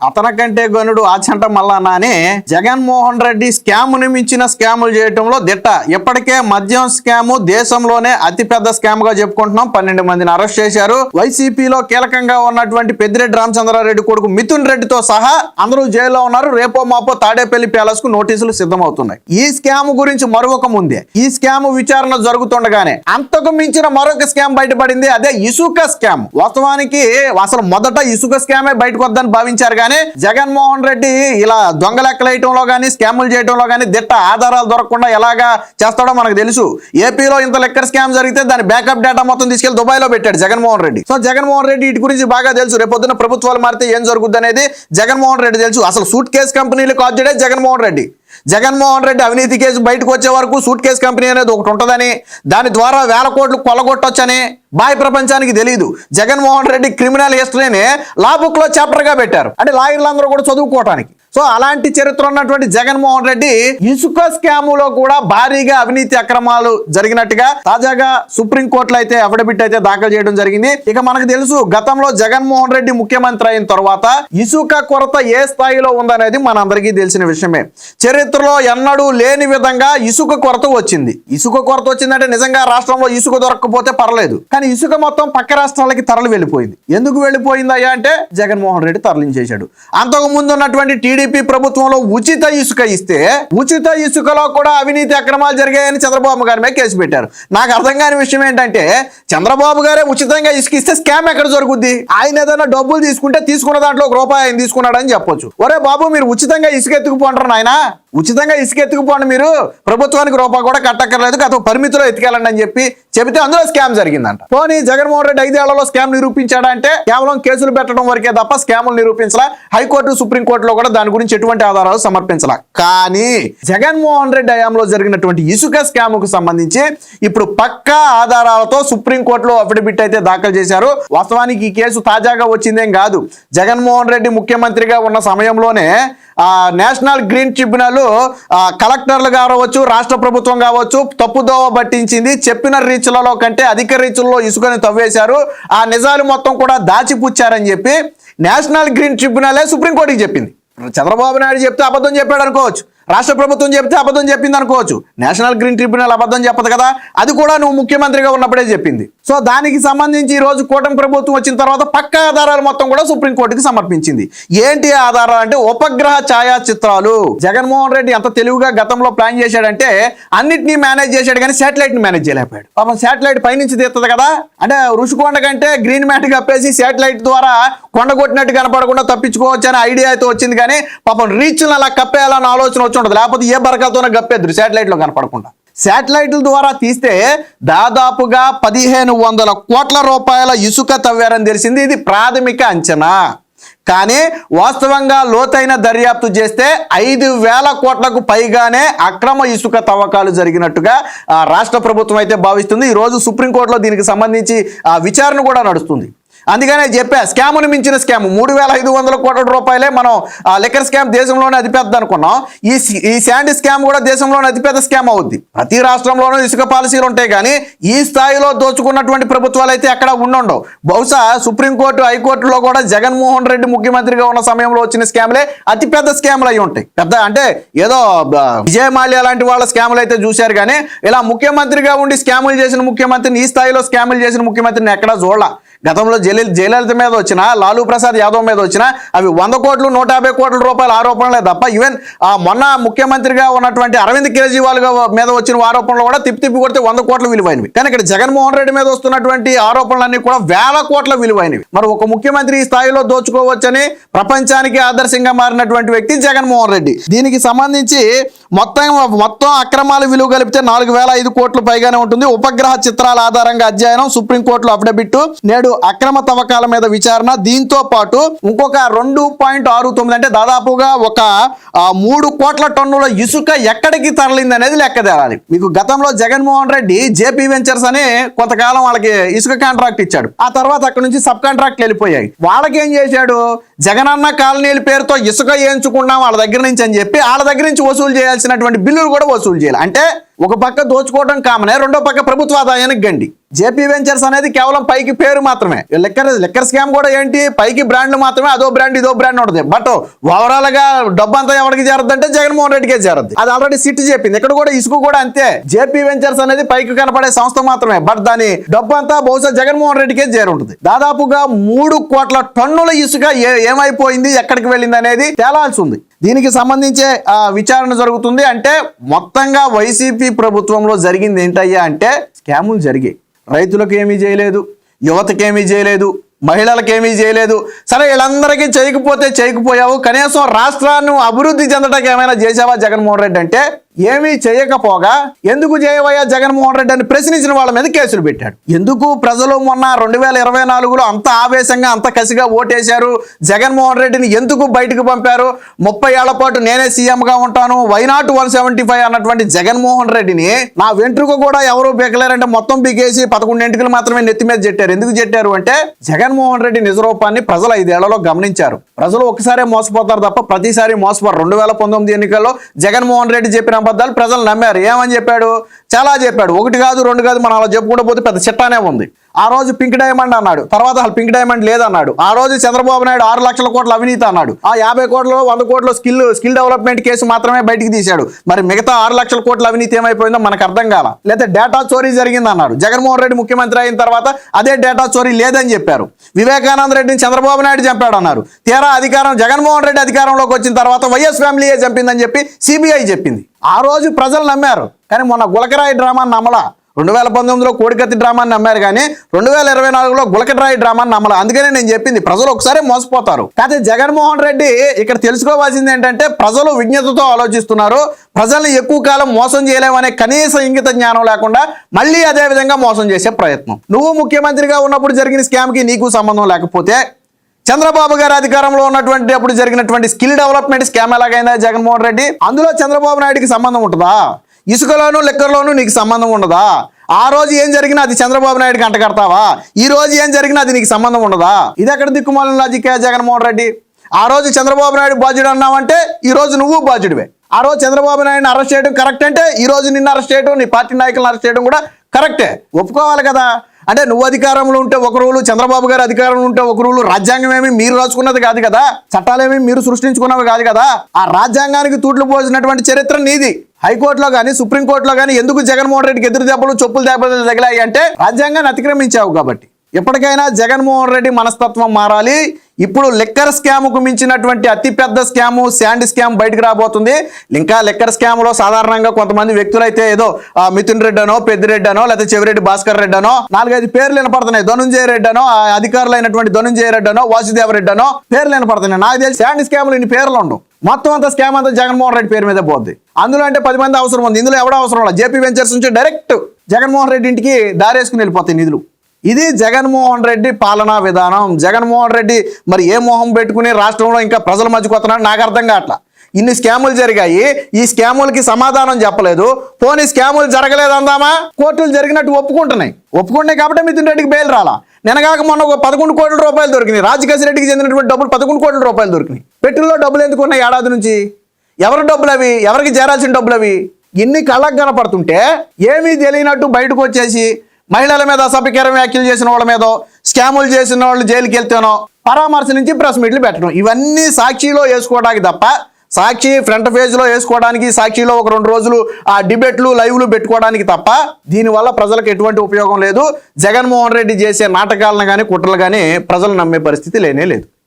అతనకంటే గనుడు ఆచంట మల్లన్న అని జగన్మోహన్ రెడ్డి స్కామ్ను మించిన స్కాములు చేయటంలో దిట్ట. ఇప్పటికే మద్యం స్కాము దేశంలోనే అతిపెద్ద స్కామ్గా చెప్పుకుంటున్నాం. పన్నెండు మందిని అరెస్ట్ చేశారు. వైసీపీలో కీలకంగా ఉన్నటువంటి పెద్దిరెడ్డి రామచంద్రారెడ్డి కొడుకు మిథున్ రెడ్డితో సహా అందరూ జైల్లో ఉన్నారు. రేపో మాపో తాడేపల్లి ప్యాలెస్కు నోటీసులు సిద్ధమవుతున్నాయి. ఈ స్కామ్ గురించి మరొక ముందే ఈ స్కామ్ విచారణ జరుగుతుండగానే అంతకు మించిన మరొక స్కామ్ బయటపడింది. అదే ఇసుక స్కామ్. వాస్తవానికి అసలు మొదట ఇసుక స్కామే బయటకు వద్దని భావించారు కానీ జగన్మోహన్ రెడ్డి ఇలా దొంగ లెక్కలేయటంలో కానీ స్కాములు చేయటంలో కానీ దిట్ట ఆధారాలు దొరకకుండా ఎలాగా చేస్తాడో మనకు తెలుసు. ఏపీలో ఇంత లెక్కర్ స్కామ్ జరిగితే దాని బ్యాకప్ డేటా మొత్తం తీసుకెళ్ళి దుబాయ్లో పెట్టాడు జగన్మోహన్ రెడ్డి. సో జగన్మోహన్ రెడ్డి వీటి గురించి బాగా తెలుసు. రేపొద్దున ప్రభుత్వాలు మారితే ఏం జరుగుద్ది అనేది జగన్మోహన్ రెడ్డి తెలుసు. అసలు సూట్ కేసు కంపెనీలు కాల్చడే జగన్మోహన్ రెడ్డి. జగన్మోహన్ రెడ్డి అవినీతి కేసు బయటకు వచ్చే వరకు సూట్ కేసు కంపెనీ అనేది ఒకటి ఉంటుందని దాని ద్వారా వేల కోట్లు కొల్లగొట్టొచ్చని బాయ్ ప్రపంచానికి తెలియదు జగన్మోహన్ రెడ్డి క్రిమినల్ హిస్టరీని లా బుక్లో చాప్టర్గా పెట్టారు. అంటే లాయర్లందరూ కూడా చదువుకోవటానికి. సో అలాంటి చరిత్ర ఉన్నటువంటి జగన్మోహన్ రెడ్డి ఇసుక స్కాములో కూడా భారీగా అవినీతి అక్రమాలు జరిగినట్టుగా తాజాగా సుప్రీం కోర్టులో అయితే అఫిడవిట్ అయితే దాఖలు చేయడం జరిగింది. ఇక మనకు తెలుసు గతంలో జగన్మోహన్ రెడ్డి ముఖ్యమంత్రి అయిన తర్వాత ఇసుక కొరత ఏ స్థాయిలో ఉందనేది మనందరికీ తెలిసిన విషయమే. చరిత్రలో ఎన్నడూ లేని విధంగా ఇసుక కొరత వచ్చింది. ఇసుక కొరత వచ్చిందంటే నిజంగా రాష్ట్రంలో ఇసుక దొరకకపోతే పర్లేదు. కానీ ఇసుక మొత్తం పక్క రాష్ట్రాలకి తరలి వెళ్ళిపోయింది. ఎందుకు వెళ్ళిపోయిందయ్యా అంటే జగన్మోహన్ రెడ్డి తరలించేశాడు. అంతకు ముందు ఉన్నటువంటి టీడీపీ ప్రభుత్వంలో ఉచిత ఇసుక ఇస్తే ఉచిత ఇసుకలో కూడా అవినీతి అక్రమాలు జరిగాయని చంద్రబాబు గారి మీద కేసు పెట్టారు. నాకు అర్థం కాని విషయం ఏంటంటే చంద్రబాబు గారే ఉచితంగా ఇసుక ఇస్తే స్కామ్ ఎక్కడ జరుగుద్ది? ఆయన ఏదైనా డబ్బులు తీసుకుంటే తీసుకున్న దాంట్లో ఒక రూపాయి ఆయన తీసుకున్నాడని చెప్పొచ్చు. ఒరే బాబు మీరు ఉచితంగా ఇసుక ఎత్తుకుపోంటారు నాయన? ఉచితంగా ఇసుక ఎత్తుకుపోండి మీరు. ప్రభుత్వానికి రూపాయి కూడా కట్టక్కర్లేదు. గత పరిమితిలో ఎత్తుకెళ్ళండి అని చెప్పి చెబితే అందులో స్కామ్ జరిగిందంట. పోనీ జగన్మోహన్ రెడ్డి ఐదేళ్ళలో స్కామ్ నిరూపించాడా అంటే కేవలం కేసులు పెట్టడం వరకే తప్ప స్కాములు నిరూపించలా. హైకోర్టు సుప్రీంకోర్టులో కూడా దాని గురించి ఎటువంటి ఆధారాలు సమర్పించలా. కానీ జగన్మోహన్ రెడ్డి హయాంలో జరిగినటువంటి ఇసుక స్కామ్కు సంబంధించి ఇప్పుడు పక్కా ఆధారాలతో సుప్రీంకోర్టులో అఫిడవిట్ అయితే దాఖలు చేశారు. వాస్తవానికి ఈ కేసు తాజాగా వచ్చిందేం కాదు. జగన్మోహన్ రెడ్డి ముఖ్యమంత్రిగా ఉన్న సమయంలోనే ఆ నేషనల్ గ్రీన్ ట్రిబ్యునల్ కలెక్టర్లు కావచ్చు రాష్ట్ర ప్రభుత్వం కావచ్చు తప్పుదోవ పట్టించింది. చెప్పిన రీచ్లలో కంటే అధిక రీచ్లలో ఇసుకని తవ్వేశారు. ఆ నిజాలు మొత్తం కూడా దాచిపుచ్చారని చెప్పి నేషనల్ గ్రీన్ ట్రిబ్యునలే సుప్రీంకోర్టుకి చెప్పింది. చంద్రబాబు నాయుడు చెప్తే అబద్ధం చెప్పాడు అనుకోవచ్చు. రాష్ట్ర ప్రభుత్వం చెప్తే అబద్ధం చెప్పింది అనుకోవచ్చు. నేషనల్ గ్రీన్ ట్రిబ్యునల్ అబద్ధం చెప్పదు కదా. అది కూడా నువ్వు ముఖ్యమంత్రిగా ఉన్నప్పుడే చెప్పింది. సో దానికి సంబంధించి ఈ రోజు కూటమి ప్రభుత్వం వచ్చిన తర్వాత పక్క ఆధారాలు మొత్తం కూడా సుప్రీంకోర్టుకి సమర్పించింది. ఏంటి ఆధారాలు అంటే ఉపగ్రహ ఛాయాచిత్రాలు. జగన్మోహన్ రెడ్డి ఎంత తెలివిగా గతంలో ప్లాన్ చేశాడంటే అన్నిటినీ మేనేజ్ చేశాడు కానీ శాటిలైట్ని మేనేజ్ చేయలేకపోయాడు. పాపం శాటిలైట్ పైనుంచి తీస్తుంది కదా. అంటే రుషికొండ కంటే గ్రీన్ మ్యాట్ కప్పేసి శాటిలైట్ ద్వారా కొండ కొట్టినట్టు కనపడకుండా తప్పించుకోవచ్చు అనే ఐడియా అయితే వచ్చింది కానీ పాపం రీచ్ అలా కప్పేయాలన్న ఆలోచన వచ్చి ఉండదు లేకపోతే ఏ బరకలతోనే కప్పేద్దరు శాటిలైట్లో కనపడకుండా. శాటిలైట్ల ద్వారా తీస్తే దాదాపుగా పదిహేను వందల కోట్ల రూపాయల ఇసుక తవ్వారని తెలిసింది. ఇది ప్రాథమిక అంచనా. కానీ వాస్తవంగా లోతైన దర్యాప్తు చేస్తే ఐదు వేల కోట్లకు పైగానే అక్రమ ఇసుక తవ్వకాలు జరిగినట్టుగా రాష్ట్ర ప్రభుత్వం అయితే భావిస్తుంది. ఈరోజు సుప్రీంకోర్టులో దీనికి సంబంధించి ఆ, విచారణ కూడా నడుస్తుంది. అందుకనే చెప్పా స్కామ్ను మించిన స్కామ్. మూడు వేల ఐదు వందల కోట్ల రూపాయలే మనం ఆ లిక్కర్ స్కామ్ దేశంలోనే అతిపెద్ద అనుకున్నాం. ఈ ఈ శాండ్ స్కామ్ కూడా దేశంలోనే అతిపెద్ద స్కామ్ అవుద్ది. ప్రతి రాష్ట్రంలోనూ ఇసుక పాలసీలు ఉంటాయి కానీ ఈ స్థాయిలో దోచుకున్నటువంటి ప్రభుత్వాలు అయితే ఎక్కడ ఉండవు. బహుశా సుప్రీంకోర్టు హైకోర్టులో కూడా జగన్మోహన్ రెడ్డి ముఖ్యమంత్రిగా ఉన్న సమయంలో వచ్చిన స్కామ్లే అతిపెద్ద స్కామ్లు అయి ఉంటాయి. పెద్ద అంటే ఏదో విజయ మాల్యా లాంటి వాళ్ళ స్కామ్లు అయితే చూశారు కానీ ఇలా ముఖ్యమంత్రిగా ఉండి స్కాములు చేసిన ముఖ్యమంత్రిని ఈ స్థాయిలో స్కాములు చేసిన ముఖ్యమంత్రిని ఎక్కడా చూడాల. గతంలో జయల జయలలిత మీద వచ్చిన లాలూ ప్రసాద్ యాదవ్ మీద వచ్చిన అవి వంద కోట్లు నూట యాభై కోట్ల రూపాయల ఆరోపణలే తప్ప ఈవెన్ ఆ మొన్న ముఖ్యమంత్రిగా ఉన్నటువంటి అరవింద్ కేజ్రీవాల్గా మీద వచ్చిన ఆరోపణలు కూడా తిప్పి తిప్పి కొడితే వంద కోట్ల విలువైనవి. కానీ ఇక్కడ జగన్మోహన్ రెడ్డి మీద వస్తున్నటువంటి ఆరోపణలన్నీ కూడా వేల కోట్ల విలువైనవి. మరి ఒక ముఖ్యమంత్రి ఈ స్థాయిలో దోచుకోవచ్చని ప్రపంచానికి ఆదర్శంగా మారినటువంటి వ్యక్తి జగన్మోహన్ రెడ్డి. దీనికి సంబంధించి మొత్తం మొత్తం అక్రమాల విలువ కలిపితే నాలుగు వేల ఐదు కోట్లు పైగానే ఉంటుంది. ఉపగ్రహ చిత్రాల ఆధారంగా అధ్యయనం సుప్రీంకోర్టులో అఫిడవిట్ నేడు అక్రమ తవ్వకాల మీద విచారణ. దీంతో పాటు ఇంకొక రెండు పాయింట్ ఆరు తొమ్మిది అంటే దాదాపుగా ఒక మూడు కోట్ల టన్నుల ఇసుక ఎక్కడికి తరలింది అనేది లెక్క తేలాలి. మీకు గతంలో జగన్మోహన్ రెడ్డి జేపీ వెంచర్స్ అని కొంతకాలం వాళ్ళకి ఇసుక కాంట్రాక్ట్ ఇచ్చాడు. ఆ తర్వాత అక్కడ నుంచి సబ్ కాంట్రాక్ట్ వెళ్ళిపోయాయి. వాళ్ళకి ఏం చేశాడు? జగనన్న కాలనీల పేరుతో ఇసుక వేయించుకున్నాం వాళ్ళ దగ్గర నుంచి అని చెప్పి వాళ్ళ దగ్గర నుంచి వసూలు చేయాల్సినటువంటి బిల్లులు కూడా వసూలు చేయాలి. అంటే ఒక పక్క దోచుకోవడం కామనే రెండో పక్క ప్రభుత్వ ఆదాయానికి గండి. జేపీ వెంచర్స్ అనేది కేవలం పైకి పేరు మాత్రమే. లెక్కర్ లెక్కర్ స్కామ్ కూడా ఏంటి? పైకి బ్రాండ్లు మాత్రమే అదో బ్రాండ్ ఇదో బ్రాండ్ ఉంటుంది బట్ ఓవరాల్గా డబ్బు అంతా ఎవరికి చేరద్దంటే జగన్మోహన్ రెడ్డికే చేరద్దు. అది ఆల్రెడీ సిట్ చెప్పింది. ఇక్కడ కూడా ఇసుక కూడా అంతే. జేపీ వెంచర్స్ అనేది పైకి కనపడే సంస్థ మాత్రమే. బట్ దాని డబ్బు అంతా బహుశా జగన్మోహన్ రెడ్డికే చేరుంటుంది దాదాపుగా మూడు కోట్ల టన్నుల ఇసుక ఏ- ఏమైపోయింది ఎక్కడికి వెళ్ళింది అనేది తేలాల్సి ఉంది. దీనికి సంబంధించే విచారణ జరుగుతుంది. అంటే మొత్తంగా వైసీపీ ప్రభుత్వంలో జరిగింది ఏంటయ్యా అంటే స్కాములు జరిగాయి. రైతులకు ఏమీ చేయలేదు యువతకు ఏమీ చేయలేదు మహిళలకు ఏమీ చేయలేదు. సరే వీళ్ళందరికీ చేయకపోతే చేయకపోయావు. కనీసం రాష్ట్రాన్ని అభివృద్ధి చెందడానికి ఏమైనా చేసావా జగన్మోహన్ రెడ్డి అంటే? ఏమీ చేయకపోగా ఎందుకు చేయవయ్యా జగన్మోహన్ రెడ్డి అని ప్రశ్నించిన వాళ్ళ మీద కేసులు పెట్టాడు. ఎందుకు ప్రజలు మొన్న రెండు వేల ఇరవై నాలుగులో అంత ఆవేశంగా అంత కసిగా ఓటేశారు? జగన్మోహన్ రెడ్డిని ఎందుకు బయటకు పంపారు? ముప్పై ఏళ్ళ పాటు నేనే సీఎంగా ఉంటాను. వైనాట్ వన్ సెవెంటీ ఫైవ్ అన్నటువంటి జగన్మోహన్ రెడ్డిని నా వెంట్రుక కూడా ఎవరు బీకలేరంటే మొత్తం బీకేసి పదకొండు మాత్రమే నెత్తి మీద చెట్టారు ఎందుకు చెట్టారు అంటే జగన్మోహన్ రెడ్డి నిజరూపాన్ని ప్రజలు ఐదేళ్ళలో గమనించారు. ప్రజలు ఒకసారే మోసపోతారు తప్ప ప్రతిసారి మోసపోరు. రెండు వేల పంతొమ్మిది ఎన్నికల్లో జగన్మోహన్ రెడ్డి చెప్పిన అబద్ధాలు ప్రజలు నమ్మారు. ఏమని చెప్పాడు? చాలా చెప్పాడు. ఒకటి కాదు రెండు కాదు మనం అలా చెప్పుకుంటూ పోతే పెద్ద చిట్టానే ఉంది. ఆ రోజు పింక్ డైమండ్ అన్నాడు. తర్వాత అసలు పింక్ డైమండ్ లేదన్నాడు. ఆ రోజు చంద్రబాబు నాయుడు ఆరు లక్షల కోట్ల అవినీతి అన్నాడు. ఆ యాభై కోట్లు వంద కోట్ల స్కిల్ స్కిల్ డెవలప్మెంట్ కేసు మాత్రమే బయటికి తీశాడు. మరి మిగతా ఆరు లక్షల కోట్ల అవినీతి ఏమైపోయిందో మనకు అర్థం కాల. లేదా డేటా చోరీ జరిగింది అన్నాడు జగన్మోహన్ రెడ్డి ముఖ్యమంత్రి అయిన తర్వాత అదే డేటా చోరీ లేదని చెప్పారు. వివేకానంద రెడ్డిని చంద్రబాబు నాయుడు చంపాడు అన్నారు తీరా అధికారం జగన్మోహన్ రెడ్డి అధికారంలోకి వచ్చిన తర్వాత వైఎస్ ఫ్యామిలీయే చంపిందని చెప్పి సిబిఐ చెప్పింది. ఆ రోజు ప్రజలు నమ్మారు. కానీ మొన్న గులకరాయి డ్రామా నమ్మలా. రెండు వేల పంతొమ్మిదిలో కోడికత్తి డ్రామాని నమ్మారు కానీ రెండు వేల ఇరవై నాలుగులో గులకరాయి డ్రామాని నమ్మలా. అందుకనే నేను చెప్పింది ప్రజలు ఒకసారి మోసపోతారు. కాకపోతే జగన్మోహన్ రెడ్డి ఇక్కడ తెలుసుకోవాల్సింది ఏంటంటే ప్రజలు విజ్ఞతతో ఆలోచిస్తున్నారు. ప్రజల్ని ఎక్కువ కాలం మోసం చేయలేమనే కనీస ఇంగిత జ్ఞానం లేకుండా మళ్ళీ అదే విధంగా మోసం చేసే ప్రయత్నం. నువ్వు ముఖ్యమంత్రిగా ఉన్నప్పుడు జరిగిన స్కామ్కి నీకు సంబంధం లేకపోతే చంద్రబాబు గారి అధికారంలో ఉన్నటువంటి అప్పుడు జరిగినటువంటి స్కిల్ డెవలప్మెంట్ స్కామ్ ఎలాగైందా జగన్మోహన్ రెడ్డి? అందులో చంద్రబాబు నాయుడికి సంబంధం ఉంటుందా? ఇసుకలోను లెక్కర్లోను నీకు సంబంధం ఉండదా? ఆ రోజు ఏం జరిగినా అది చంద్రబాబు నాయుడికి అంటగడతావా? ఈ రోజు ఏం జరిగినా అది నీకు సంబంధం ఉండదా? ఇది ఎక్కడ దిక్కుమాలిన లాజిక్ జగన్మోహన్ రెడ్డి? ఆ రోజు చంద్రబాబు నాయుడు బాధ్యుడు అన్నావంటే ఈ రోజు నువ్వు బాధ్యుడివే. ఆ రోజు చంద్రబాబు నాయుడుని అరెస్ట్ చేయడం కరెక్ట్ అంటే ఈ రోజు నిన్ను అరెస్ట్ చేయడం నీ పార్టీ నాయకులను అరెస్ట్ చేయడం కూడా కరెక్టే. ఒప్పుకోవాలి కదా. అంటే నువ్వు అధికారంలో ఉంటే ఒక రూలు చంద్రబాబు గారు అధికారంలో ఉంటే ఒక రూలు రాజ్యాంగం ఏమి మీరు రాసుకున్నది కాదు కదా? చట్టాలేమి మీరు సృష్టించుకున్నవి కాదు కదా? ఆ రాజ్యాంగానికి తూట్లు పోసినటువంటి చరిత్ర నీది. హైకోర్టులో కానీ సుప్రీంకోర్టులో కానీ ఎందుకు జగన్మోహన్ రెడ్డికి ఎదురు దెబ్బలు చొప్పులు దెబ్బలు తగిలాయి అంటే రాజ్యాంగాన్ని అతిక్రమించావు కాబట్టి. ఎప్పటికైనా జగన్మోహన్ రెడ్డి మనస్తత్వం మారాలి. ఇప్పుడు లెక్కర్ స్కామ్కు మించినటువంటి అతిపెద్ద స్కాము శాండ్ స్కామ్ బయటకు రాబోతుంది. ఇంకా లెక్కర్ స్కామ్లో సాధారణంగా కొంతమంది వ్యక్తులైతే ఏదో మిథున్ రెడ్డి అనో పెద్దిరెడ్డి అనో లేకపోతే చెవిరెడ్డి భాస్కర్ రెడ్డి అనో నాలుగైదు పేర్లు వినపడుతున్నాయి. ధనుంజయ రెడ్డి అనో ఆ అధికారులైనటువంటి ధనుంజయ రెడ్డి అనో వాసుదేవ రెడ్డి అనో పేర్లు వినపడుతున్నాయి. నాకు తెలిసి శాండ్ స్కామ్లు ఇన్ని పేర్లు ఉండవు. మొత్తం అంతా స్కామ్ అంతా జగన్మోహన్ రెడ్డి పేరు మీద పోద్ది. అందులో అంటే పది మంది అవసరం ఉంది. ఇందులో ఎవడో అవసరం లేదు జేపీ వెంచర్స్ నుంచి డైరెక్ట్ జగన్మోహన్ రెడ్డి ఇంటికి దారేసుకుని వెళ్ళిపోతాయి నిధులు. ఇది జగన్మోహన్ రెడ్డి పాలనా విధానం. జగన్మోహన్ రెడ్డి మరి ఏ మొహం పెట్టుకుని రాష్ట్రంలో ఇంకా ప్రజల మధ్యకు వస్తున్నాడు నాకు అర్థం కావట్లా. ఇన్ని స్కాములు జరిగాయి. ఈ స్కాములకి సమాధానం చెప్పలేదు. పోనీ స్కాములు జరగలేదు అందామా? కోర్టులు జరిగినట్టు ఒప్పుకుంటున్నాయి. ఒప్పుకుంటున్నాయి కాబట్టి మిథున్ రెడ్డికి బెయిల్ రాలా. నినగాక మొన్న ఒక పదకొండు కోట్ల రూపాయలు దొరికినాయి. రాజకీయ రెడ్డికి చెందినటువంటి డబ్బులు పదకొండు కోట్ల రూపాయలు దొరికినాయి. పెట్టుల్లో డబ్బులు ఎందుకు ఉన్నాయి ఏడాది నుంచి? ఎవరి డబ్బులు అవి? ఎవరికి చేరాల్సిన డబ్బులు అవి? ఇన్ని కళ్ళకు కనపడుతుంటే ఏమీ తెలియనట్టు బయటకు వచ్చేసి మహిళల మీద అసభ్యకరం వ్యాఖ్యలు చేసిన వాళ్ళ మీద స్కాములు చేసిన వాళ్ళు జైలుకి వెళ్తేనో పరామర్శ నుంచి ప్రెస్ మీట్లు పెట్టడం. ఇవన్నీ సాక్షిలో వేసుకోవడానికి తప్ప సాక్షి ఫ్రంట్ పేజ్లో వేసుకోవడానికి సాక్షిలో ఒక రెండు రోజులు ఆ డిబేట్లు లైవ్లు పెట్టుకోవడానికి తప్ప దీనివల్ల ప్రజలకు ఎటువంటి ఉపయోగం లేదు. జగన్మోహన్ రెడ్డి చేసే నాటకాలను కానీ కుట్రలు కానీ ప్రజలు నమ్మే పరిస్థితి లేనే లేదు.